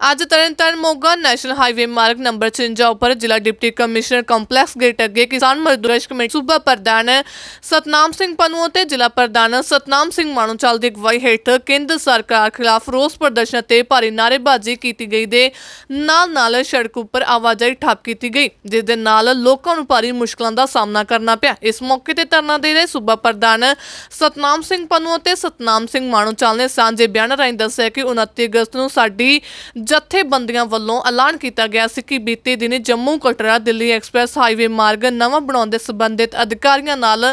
ਅੱਜ Tarn Taran Moga national highway ਮਾਰਗ number 53 ਉੱਪਰ ਜ਼ਿਲ੍ਹਾ ਡਿਪਟੀ ਕਮਿਸ਼ਨਰ ਕੰਪਲੈਕਸ ਗੇਟ ਅੱਗੇ ਕਿਸਾਨ ਮਜ਼ਦੂਰ ਕਮੇਟੀ ਸੂਬਾ ਪ੍ਰਧਾਨ ਸਤਨਾਮ ਸਿੰਘ ਪਨੂ ਅਤੇ ਜ਼ਿਲ੍ਹਾ ਪ੍ਰਧਾਨ ਸਤਨਾਮ ਸਿੰਘ ਮਾਣੋਚਾਲ ਦੀ ਅਗਵਾਈ ਹੇਠ ਕੇਂਦਰ ਸਰਕਾਰ ਖਿਲਾਫ ਰੋਸ ਪ੍ਰਦਰਸ਼ਨ ਤੇ ਭਾਰੀ ਨਾਅਰੇਬਾਜ਼ੀ ਕੀਤੀ ਗਈ ਦੇ ਨਾਲ ਨਾਲ ਸੜਕ ਉੱਪਰ ਆਵਾਜਾਈ ਠੱਪ ਕੀਤੀ ਗਈ, ਜਿਸ ਦੇ ਨਾਲ ਲੋਕਾਂ ਨੂੰ ਭਾਰੀ ਮੁਸ਼ਕਲਾਂ ਦਾ ਸਾਹਮਣਾ ਕਰਨਾ ਪਿਆ। ਇਸ ਮੌਕੇ ਤੇ ਧਰਨਾ ਦੇ ਰਹੇ ਸੂਬਾ ਪ੍ਰਧਾਨ ਸਤਨਾਮ ਸਿੰਘ ਪਨੂ ਅਤੇ ਸਤਨਾਮ ਸਿੰਘ ਮਾਣੋਚਾਲ ਨੇ ਸਾਂਝੇ ਬਿਆਨ ਰਾਹੀਂ ਦੱਸਿਆ ਕਿ 29 ਅਗਸਤ ਨੂੰ ਸਾਡੀ ਜਥੇਬੰਦੀਆਂ ਵੱਲੋਂ ਐਲਾਨ ਕੀਤਾ ਗਿਆ ਸੀ ਕਿ ਬੀਤੇ ਦਿਨ ਜੰਮੂ ਕਟਰਾ, ਦਿੱਲੀ ਐਕਸਪ੍ਰੈਸ ਹਾਈਵੇ ਮਾਰਗ ਨਵਾਂ ਬਣਾਉਣ ਦੇ ਸੰਬੰਧਿਤ ਅਧਿਕਾਰੀਆਂ ਨਾਲ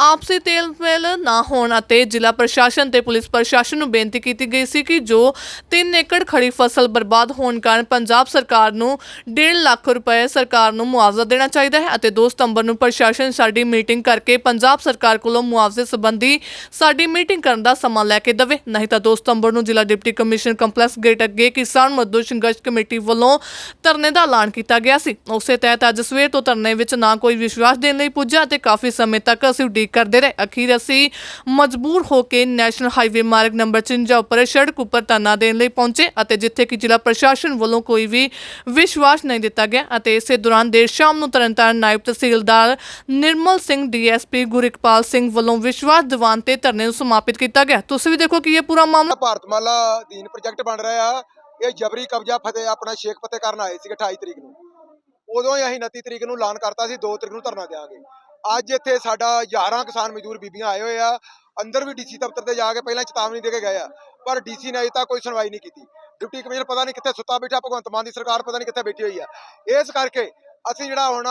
ਆਪਸੀ ਤੇਲਮੇਲ ਨਾ ਹੋਣ ਅਤੇ ਜ਼ਿਲ੍ਹਾ ਪ੍ਰਸ਼ਾਸਨ ਤੇ ਪੁਲਿਸ ਪ੍ਰਸ਼ਾਸਨ ਨੂੰ ਬੇਨਤੀ ਕੀਤੀ ਗਈ ਸੀ ਕਿ ਜੋ 3 ਏਕੜ ਖੜੀ ਫਸਲ ਬਰਬਾਦ ਹੋਣ ਕਾਰਨ ਪੰਜਾਬ ਸਰਕਾਰ ਨੂੰ 1.5 ਲੱਖ ਰੁਪਏ ਸਰਕਾਰ ਨੂੰ ਮੁਆਵਜ਼ਾ ਦੇਣਾ ਚਾਹੀਦਾ ਹੈ ਅਤੇ 2 ਸਤੰਬਰ ਨੂੰ ਪ੍ਰਸ਼ਾਸਨ ਸਾਡੀ ਮੀਟਿੰਗ ਕਰਕੇ ਪੰਜਾਬ ਸਰਕਾਰ ਕੋਲੋਂ ਮੁਆਵਜ਼ੇ ਸੰਬੰਧੀ ਸਾਡੀ ਮੀਟਿੰਗ ਕਰਨ ਦਾ ਸਮਾਂ ਲੈ ਕੇ ਦੇਵੇ। ਨਹੀਂ ਤਾਂ 2 ਸਤੰਬਰ ਨੂੰ ਜ਼ਿਲ੍ਹਾ ਡਿਪਟੀ ਕਮਿਸ਼ਨਰ ਕੰਪਲੈਕਸ ਗੇਟ ਅੱਗੇ ਕਿਸਾਨ ਮਜ਼ਦੂਰ ਸੰਘਰਸ਼ ਕਮੇਟੀ ਵੱਲੋਂ ਧਰਨੇ ਦਾ ਐਲਾਨ ਕੀਤਾ ਗਿਆ ਸੀ। ਉਸੇ ਤਹਿਤ ਅੱਜ ਸਵੇਰ ਤੋਂ ਧਰਨੇ ਵਿੱਚ ਨਾ ਕੋਈ ਵਿਸ਼ਵਾਸ ਦੇਣ ਲਈ ਪੁੱਜਾ ਅਤੇ ਕਾਫੀ ਸਮੇਂ ਤੱਕ ਅਸੀਂ ਉਡੀਕ ਕਰਦੇ ਰਹੇ। ਅਖੀਰ ਅਸੀਂ ਮਜਬੂਰ ਹੋ ਕੇ ਨੈਸ਼ਨਲ ਹਾਈਵੇ ਮਾਰਗ ਨੰਬਰ 53 ਉੱਪਰ ਸੜਕ ਉੱਪਰ ਧਰਨਾ ਦੇਣ ਲਈ ਪਹੁੰਚੇ ਅਤੇ ਜਿੱਥੇ ਕਿ ਜ਼ਿਲ੍ਹਾ ਪ੍ਰਸ਼ਾਸਨ ਵੱਲੋਂ ਕੋਈ ਵੀ ਵਿਸ਼ਵਾਸ ਨਹੀਂ ਦਿੱਤਾ ਗਿਆ ਅਤੇ ਇਸੇ ਦੌਰਾਨ ਦੇਰ ਸ਼ਾਮ ਨੂੰ ਤਰਨਤਾਰਨ ਨਾਇਬ ਤਹਿਸੀਲਦਾਰ ਨਿਰਮਲ ਸਿੰਘ, ਡੀਐਸਪੀ ਗੁਰਿਕਪਾਲ ਸਿੰਘ ਵੱਲੋਂ ਵਿਸ਼ਵਾਸ ਦੀਵਾਨ ਤੇ ਧਰਨੇ ਨੂੰ ਸਮਾਪਿਤ ਕੀਤਾ ਗਿਆ। ਤੁਸੀਂ ਵੀ ਦੇਖੋ ਕਿ ਇਹ ਪੂਰਾ ਮਾਮਲਾ ਭਾਰਤਮਾਲਾ ਅਧੀਨ ਪ੍ਰੋਜੈਕਟ ਬਣ ਰਿਹਾ ਆ। ਇਹ ਜਬਰੀ ਕਬਜ਼ਾ ਫਤਿਹ, ਆਪਣਾ ਸ਼ੇਖ ਫਤਿਹ ਕਰਨ ਆਏ ਸੀਗੇ 28 ਤਰੀਕ ਨੂੰ। ਉਦੋਂ ਹੀ ਅਸੀਂ 29 ਤਰੀਕ ਨੂੰ ਐਲਾਨ ਕਰਤਾ ਸੀ 2 ਤਰੀਕ ਨੂੰ ਧਰਨਾ ਦੇਵਾਂਗੇ ਅੱਜ ਇੱਥੇ ਸਾਡਾ 11 ਕਿਸਾਨ ਮਜ਼ਦੂਰ ਬੀਬੀਆਂ ਆਏ ਹੋਏ ਆ, ਅੰਦਰ ਵੀ ਡੀਸੀ ਦਫ਼ਤਰ ਤੇ ਜਾ ਕੇ ਪਹਿਲਾਂ ਚੇਤਾਵਨੀ ਦੇ ਕੇ ਗਏ ਆ, ਪਰ ਡੀਸੀ ਨੇ ਅਜੇ ਤੱਕ ਕੋਈ ਸੁਣਵਾਈ ਨਹੀਂ ਕੀਤੀ। ਡਿਪਟੀ ਕਮਿਸ਼ਨਰ ਪਤਾ ਨਹੀਂ ਕਿੱਥੇ ਸੁੱਤਾ ਬੈਠਾ, ਭਗਵੰਤ ਮਾਨ ਦੀ ਸਰਕਾਰ ਪਤਾ ਨਹੀਂ ਕਿੱਥੇ ਬੈਠੀ ਹੋਈ ਆ। ਇਸ ਕਰਕੇ ਅਸੀਂ ਜਿਹੜਾ ਹੁਣ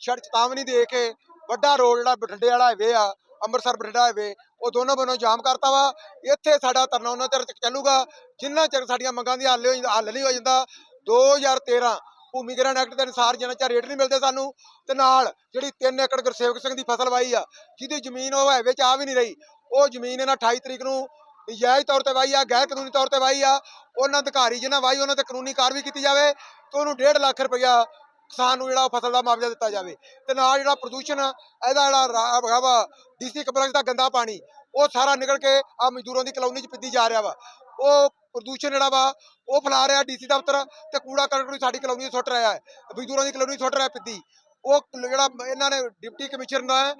ਛੜ ਚੇਤਾਵਨੀ ਦੇ ਕੇ ਵੱਡਾ ਰੋਡ ਜਿਹੜਾ ਬਠਿੰਡੇ ਵਾਲਾ ਹਾਈਵੇ ਆ ਅੰਮ੍ਰਿਤਸਰ ਬਠਿੰਡਾ ਹਾਈਵੇ, ਉਹ ਦੋਨੋਂ ਬੰਨੋਂ ਜਾਮ ਕਰਤਾ ਵਾ। ਇੱਥੇ ਸਾਡਾ ਧਰਨਾ ਉਹਨਾਂ ਚਿਰ ਚੱਲੂਗਾ। ਜਿੰਨਾ ਚਿਰ ਸਾਡੀਆਂ ਮੰਗਾਂ ਦੀ ਹੱਲ ਹੱਲ ਨਹੀਂ ਹੋ ਜਾਂਦਾ 2013 ਭੂਮੀਕਰਨ ਐਕਟ ਦੇ ਅਨੁਸਾਰ ਜਿੰਨਾ ਚਿਰ ਰੇਟ ਨਹੀਂ ਮਿਲਦੇ ਸਾਨੂੰ, ਤੇ ਨਾਲ ਜਿਹੜੀ 3 ਏਕੜ ਗੁਰਸੇਵਕ ਸਿੰਘ ਦੀ ਫਸਲ ਵਾਈ ਆ, ਜਿਹਦੀ ਜ਼ਮੀਨ ਉਹ ਹਾਈਵੇ 'ਚ ਆ ਵੀ ਨਹੀਂ ਰਹੀ, ਉਹ ਜ਼ਮੀਨ ਇਹਨਾਂ 28 ਤਰੀਕ ਨੂੰ ਨਜਾਇਜ਼ ਤੌਰ ਤੇ ਵਾਈ ਆ ਗੈਰ ਕਾਨੂੰਨੀ ਤੌਰ ਤੇ ਵਾਈ ਆ, ਉਹਨਾਂ ਅਧਿਕਾਰੀ ਜਿਹਨਾਂ ਵਾਈ ਉਹਨਾਂ ਤੇ ਕਾਨੂੰਨੀ ਕਾਰਵਾਈ ਕੀਤੀ ਜਾਵੇ, ਤੇ ਉਹਨੂੰ 1.5 ਲੱਖ ਰੁਪਇਆ ਕਿਸਾਨ ਨੂੰ ਜਿਹੜਾ ਉਹ ਫਸਲ ਦਾ ਮੁਆਵਜ਼ਾ ਦਿੱਤਾ ਜਾਵੇ ਤੇ ਨਾਲ ਜਿਹੜਾ ਪ੍ਰਦੂਸ਼ਣ ਇਹਦਾ ਜਿਹੜਾ ਰਾ- ਹੈਗਾ ਵਾ, ਡੀਸੀ ਕੰਪਲੈਕਸ ਦਾ ਗੰਦਾ ਪਾਣੀ, ਉਹ ਸਾਰਾ ਨਿਕਲ ਕੇ ਆ ਮਜ਼ਦੂਰਾਂ ਦੀ ਕਲੋਨੀ 'ਚ ਪਿੱਦੀ ਜਾ ਰਿਹਾ ਵਾ। ਉਹ ਪ੍ਰਦੂਸ਼ਣ ਜਿਹੜਾ ਵਾ, ਉਹ ਫੈਲਾ ਰਿਹਾ ਡੀਸੀ ਦਫ਼ਤਰ ਤੇ ਕੂੜਾ ਕਰਕਟ ਵੀ ਸਾਡੀ ਕਲੋਨੀ 'ਚ ਸੁੱਟ ਰਿਹਾ ਹੈ, ਮਜ਼ਦੂਰਾਂ ਦੀ ਕਲੋਨੀ ਸੁੱਟ ਰਿਹਾ ਪਿੱਦੀ। ਉਹ ਜਿਹੜਾ ਇਹਨਾਂ ਨੇ ਡਿਪਟੀ ਕਮਿਸ਼ਨਰ ਦਾ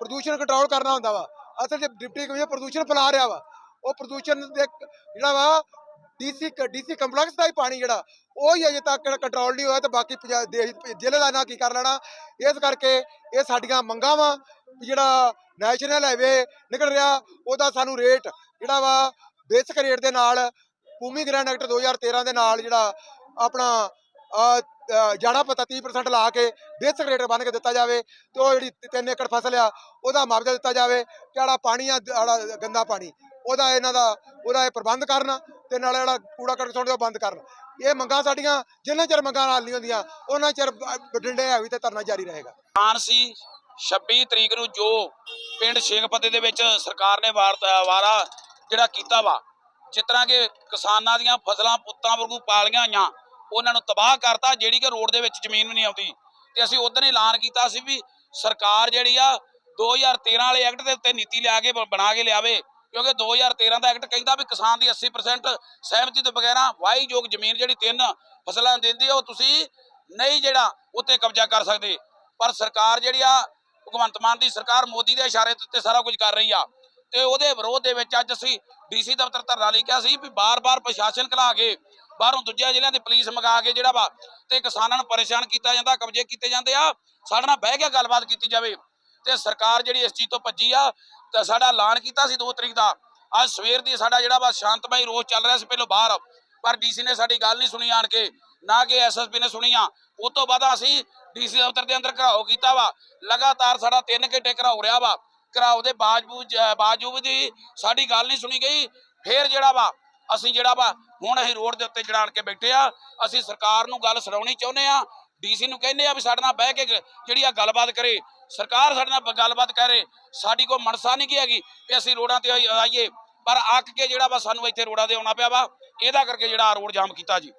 ਪ੍ਰਦੂਸ਼ਣ ਕੰਟਰੋਲ ਕਰਨਾ ਹੁੰਦਾ ਵਾ। ਅਸਲ 'ਚ ਡਿਪਟੀ ਕਮਿਸ਼ਨਰ ਪ੍ਰਦੂਸ਼ਣ ਫੈਲਾ ਰਿਹਾ ਵਾ। ਉਹ ਪ੍ਰਦੂਸ਼ਣ ਦੇ ਜਿਹੜਾ ਵਾ ਡੀਸੀ ਡੀਸੀ ਕੰਪਲੈਕਸ ਦਾ ਹੀ ਪਾਣੀ ਜਿਹੜਾ ਉਹ ਹੀ ਅਜੇ ਤੱਕ ਕੰਟਰੋਲ ਨਹੀਂ ਹੋਇਆ ਤੇ ਬਾਕੀ ਪੰਜਾ- ਦੇਸ਼ ਜ਼ਿਲ੍ਹੇ ਦਾ ਨਾ ਕੀ ਕਰ ਲੈਣਾ। ਇਸ ਕਰਕੇ ਇਹ ਸਾਡੀਆਂ ਮੰਗਾਂ ਵਾ ਵੀ ਜਿਹੜਾ ਨੈਸ਼ਨਲ ਹਾਈਵੇ ਨਿਕਲ ਰਿਹਾ ਉਹਦਾ ਸਾਨੂੰ ਰੇਟ ਜਿਹੜਾ ਵਾ ਬੇਸਿਕ ਰੇਟ ਦੇ ਨਾਲ ਭੂਮੀ ਗ੍ਰੈਂਡ ਐਕਟ 2013 ਦੇ ਨਾਲ ਜਿਹੜਾ ਆਪਣਾ ਅ, ਜਾੜਾ ਪਤਾ 30% ਲਾ ਕੇ ਬੇਸਿਕ ਰੇਟ ਬਣ ਕੇ ਦਿੱਤਾ ਜਾਵੇ ਤੇ ਉਹ ਜਿਹੜੀ 3 ਏਕੜ ਫਸਲ ਆ ਉਹਦਾ ਮੁਆਵਜ਼ਾ ਦਿੱਤਾ ਜਾਵੇ ਜਿਹੜਾ ਪਾਣੀ ਆ ਗੰਦਾ ਪਾਣੀ ਉਹਦਾ ਇਹਨਾਂ ਦਾ ਉਹਦਾ ਇਹ ਪ੍ਰਬੰਧ ਕਰਨ ਤੇ ਨਾਲ ਜਿਹੜਾ ਕੂੜਾ ਕਰਕਟ ਸੁੱਟਦੇ ਉਹ ਬੰਦ ਕਰਨ। ਇਹ ਮੰਗਾਂ ਸਾਡੀਆਂ, ਜਿੰਨਾ ਚਿਰ ਮੰਗਾਂ ਹੱਲ ਨਹੀਂ ਹੁੰਦੀਆਂ, ਉਹਨਾਂ ਚਿਰ ਬਠਿੰਡੇ ਹੈਵੀ ਤੇ ਧਰਨਾ ਜਾਰੀ ਰਹੇਗਾ। ਸੀ 26 ਤਰੀਕ ਨੂੰ ਜੋ ਪਿੰਡ ਸ਼ੇਖਪਤੇ ਦੇ ਵਿੱਚ ਸਰਕਾਰ ਨੇ ਵਾਰਾ ਜਿਹੜਾ ਕੀਤਾ ਵਾ, ਜਿਸ ਤਰ੍ਹਾਂ ਕਿ ਕਿਸਾਨਾਂ ਦੀਆਂ ਫਸਲਾਂ ਪੁੱਤਾਂ ਵਾਂਗੂ ਪਾਲੀਆਂ ਹੋਈਆਂ, ਉਹਨਾਂ ਨੂੰ ਤਬਾਹ ਕਰਤਾ, ਜਿਹੜੀ ਕਿ ਰੋਡ ਦੇ ਵਿੱਚ ਜ਼ਮੀਨ ਵੀ ਨਹੀਂ ਆਉਂਦੀ। ਤੇ ਅਸੀਂ ਉਦੋਂ ਹੀ ਐਲਾਨ ਕੀਤਾ ਸੀ ਵੀ ਸਰਕਾਰ ਜਿਹੜੀ ਆ 2013 ਵਾਲੇ ਐਕਟ ਦੇ ਉੱਤੇ ਨੀਤੀ ਲਿਆ ਕੇ ਬਣਾ ਕੇ ਲਿਆਵੇ। ਕਿਉਂਕਿ 2013 ਦਾ ਐਕਟ ਕਹਿੰਦਾ ਵੀ ਕਿਸਾਨ ਦੀ 80% ਸਹਿਮਤੀ ਤੋਂ ਬਗੈਰਾ ਵਾਹੀਯੋਗ ਜ਼ਮੀਨ ਜਿਹੜੀ ਤਿੰਨ ਫਸਲਾਂ ਦਿੰਦੀ ਆ, ਉਹ ਤੁਸੀਂ ਨਹੀਂ ਜਿਹੜਾ ਉੱਤੇ ਕਬਜ਼ਾ ਕਰ ਸਕਦੇ। ਪਰ ਸਰਕਾਰ ਜਿਹੜੀ ਆ, ਭਗਵੰਤ ਮਾਨ ਦੀ ਸਰਕਾਰ ਮੋਦੀ ਦੇ ਇਸ਼ਾਰੇ ਦੇ ਉੱਤੇ ਸਾਰਾ ਕੁਝ ਕਰ ਰਹੀ ਆ। ਤੇ ਉਹਦੇ ਵਿਰੋਧ ਦੇ ਵਿੱਚ ਅੱਜ ਅਸੀਂ ਡੀਸੀ ਦਫ਼ਤਰ ਧਰਨਾ ਲਈ ਕਿਹਾ ਸੀ ਵੀ ਬਾਰ-ਬਾਰ ਪ੍ਰਸ਼ਾਸਨ ਘਲਾ ਕੇ ਬਾਹਰੋਂ ਦੂਜਿਆਂ ਜ਼ਿਲ੍ਹਿਆਂ ਦੀ ਪੁਲਿਸ ਮੰਗਾ ਕੇ ਜਿਹੜਾ ਵਾ ਤੇ ਕਿਸਾਨਾਂ ਨੂੰ ਪਰੇਸ਼ਾਨ ਕੀਤਾ ਜਾਂਦਾ, ਕਬਜ਼ੇ ਕੀਤੇ ਜਾਂਦੇ ਆ। ਸਾਡੇ ਨਾਲ ਬਹਿ ਕੇ ਗੱਲਬਾਤ ਕੀਤੀ ਜਾਵੇ। ਤੇ ਸਰਕਾਰ ਜਿਹੜੀ ਇਸ ਚੀਜ਼ ਤੋਂ ਭੱਜੀ ਆ, ਤੇ ਸਾਡਾ ਐਲਾਨ ਕੀਤਾ ਸੀ 2 ਤਰੀਕ ਦਾ। ਅੱਜ ਸਵੇਰ ਦੀ ਸਾਡਾ ਜਿਹੜਾ ਵਾ ਸ਼ਾਂਤਮਈ ਰੋਜ਼ ਚੱਲ ਰਿਹਾ ਸੀ, ਪਹਿਲਾਂ ਬਾਹਰ। ਪਰ ਡੀਸੀ ਨੇ ਸਾਡੀ ਗੱਲ ਨਹੀਂ ਸੁਣੀ ਆਣ ਕੇ, ਨਾ ਕਿ ਐਸਐਸਪੀ ਨੇ ਸੁਣੀ ਆ। ਉਸ ਤੋਂ ਬਾਅਦ ਅਸੀਂ ਡੀਸੀ ਦਫ਼ਤਰ ਦੇ ਅੰਦਰ ਘਰਾਓ ਕੀਤਾ ਵਾ। ਲਗਾਤਾਰ ਸਾਡਾ 3 ਘੰਟੇ ਘਰਾਓ ਰਿਹਾ ਵਾ। ਘਰਾਓ ਦੇ ਬਾਜਬੂਜ ਬਾਜੂਬ ਦੀ ਸਾਡੀ ਗੱਲ ਨਹੀਂ ਸੁਣੀ ਗਈ। ਫੇਰ ਜਿਹੜਾ ਵਾ, ਅਸੀਂ ਜਿਹੜਾ ਵਾ, ਹੁਣ ਅਸੀਂ ਰੋਡ ਦੇ ਉੱਤੇ ਜੜਾਣ ਕੇ ਬੈਠੇ ਆ। ਅਸੀਂ ਸਰਕਾਰ ਨੂੰ ਗੱਲ ਸੁਣਾਉਣੀ ਚਾਹੁੰਦੇ ਆ। ਡੀਸੀ ਨੂੰ ਕਹਿੰਦੇ ਆ ਵੀ ਸਾਡੇ ਨਾਲ ਬਹਿ ਕੇ ਜਿਹੜੀ ਆ ਗੱਲਬਾਤ ਕਰੇ। ਸਰਕਾਰ ਸਾਡੇ ਨਾਲ ਬ- ਗੱਲਬਾਤ ਕਰੇ ਸਾਡੀ ਕੋਈ ਮਨਸਾ ਨਹੀਂ ਕੀ ਹੈਗੀ ਕਿ ਅਸੀਂ ਰੋਡਾਂ ਤੇ ਆਈਏ, ਪਰ ਅੱਕ ਕੇ ਜਿਹੜਾ ਵਾ ਸਾਨੂੰ ਇੱਥੇ ਰੋਡਾਂ ਤੇ ਆਉਣਾ ਪਿਆ ਵਾ, ਇਹਦਾ ਕਰਕੇ ਜਿਹੜਾ ਰੋਡ ਜਾਮ ਕੀਤਾ ਜੀ।